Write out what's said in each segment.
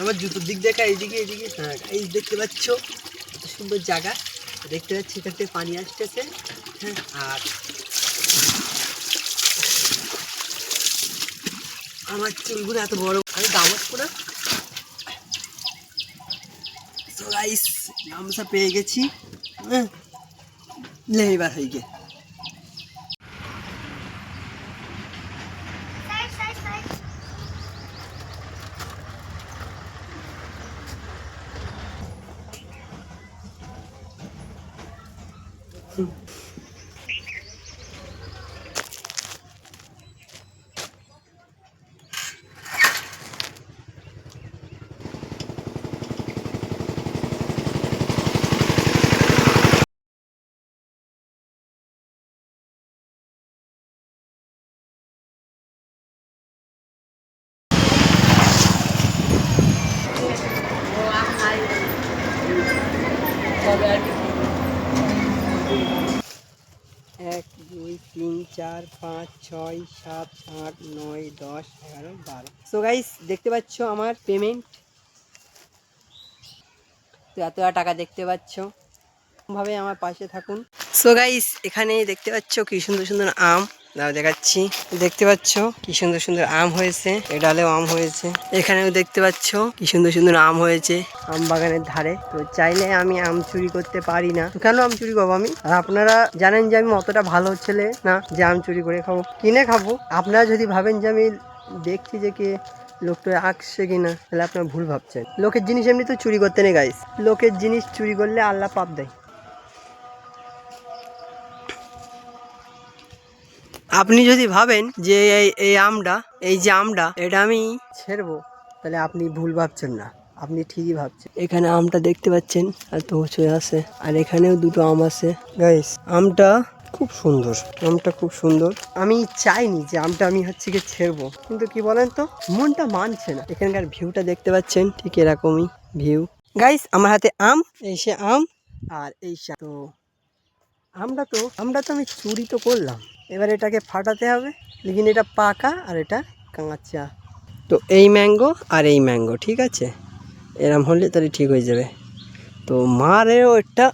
আমার জুতোর দিক দেখা, এইদিকে এইদিকে। হ্যাঁ এই দেখতে পাচ্ছ, কত সুন্দর জায়গা। দেখতে পাচ্ছি, এখান থেকে পানি আসতেছে। হ্যাঁ আর আমার চুলগুলো এত বড়, আমি গামছ করে গাইস গামছা পেয়ে গেছি। হ্যাঁ লে এবার হয়ে গে এক, দুই, তিন, চার, পাঁচ, ছয়, সাত, আট, নয়, দশ, এগারো, বারো। সো গাইস দেখতে পাচ্ছ আমার পেমেন্ট তো এত টাকা দেখতে পাচ্ছ। ভাবে আমার পাশে থাকুন। সো গাইস এখানে দেখতে পাচ্ছ কি সুন্দর সুন্দর আম। দাঁড়াও দেখাচ্ছি। দেখতে পাচ্ছ? কি সুন্দর সুন্দর আম হয়েছে এ ডালেও আম হয়েছে। এখানেও দেখতে পাচ্ছ? কি সুন্দর সুন্দর আম হয়েছে, আম বাগানের ধারে। তো চাইলে আমি আম চুরি করতে পারি না। কেন আম চুরি করব আমি? আর আপনারা জানেন যে আমি অতটা ভালো ছেলে না যে আম চুরি করে খাব। কিনে খাব। আপনারা যদি ভাবেন যে আমি দেখছি যে কে লোকটা আঁকছে কিনা, তাহলে আপনার ভুল ভাবছেন। লোকের জিনিস এমনি তো চুরি করতে নেই গাইস লোকের জিনিস চুরি করলে আল্লাহ পাপ দেয়। আপনি যদি ভাবেন যে এই এই আমটা এই যে আমটা এটা আমি ছেড়বো, তাহলে আপনি ভুল ভাবছেন না। আপনি ঠিকই ভাবছেন। এখানে আমটা দেখতে পাচ্ছেন এত উঁচু আছে। আর এখানেও দুটো আম আছে। গাইস আমটা খুব সুন্দর। আমটা খুব সুন্দর। আমি চাইনি যে আমটা আমি হচ্ছে কি ছেড়বো। কিন্তু কি বলেন তো? মনটা মানছে না। এখানকার ভিউটা দেখতে পাচ্ছেন, ঠিক এরকমই ভিউ গাইস আমার হাতে আম, এই সে আম, আর এই সা- তো আমরা তো আমরা তো আমি চুরি তো করলাম। এবার এটাকে ফাটাতে হবে। লেকিন এটা পাকা আর এটা কাঁচা। তো এই ম্যাঙ্গো আর এই ম্যাঙ্গো, ঠিক আছে? এরম হলে তাহলে ঠিক হয়ে যাবে। তো মারেও একটা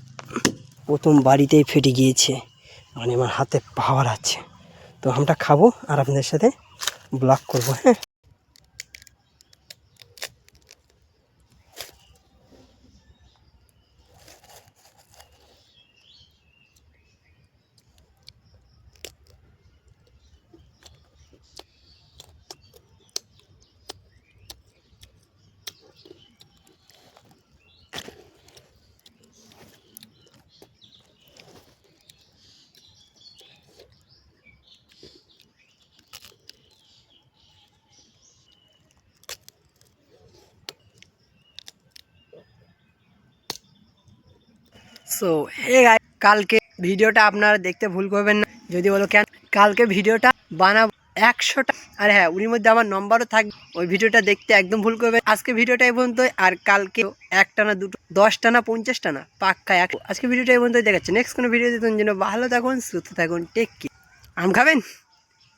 প্রথম বাড়িতেই ফেটে গিয়েছে। মানে আমার হাতে পাওয়ার আছে। তো আমটা খাব আর আপনাদের সাথে ব্লগ করব হ্যাঁ? সো হে গাই কালকে ভিডিওটা আপনারা দেখতে ভুল করবেন না। যদি বলো কেন, কালকে ভিডিওটা বানাবো একশোটা। আর হ্যাঁ উনির মধ্যে আমার নম্বরও থাকবে। ওই ভিডিওটা দেখতে একদম ভুল করবেন। আজকে ভিডিওটা এই পর্যন্ত। আর কালকে একটা না দুটো, দশটা না পঞ্চাশটা না, পাক্কা এক। আজকে ভিডিওটা এই পর্যন্ত দেখাচ্ছে। নেক্সট কোনো ভিডিও দিতে জন্য ভালো থাকুন, সুস্থ থাকুন টেক কি আম খাবেন?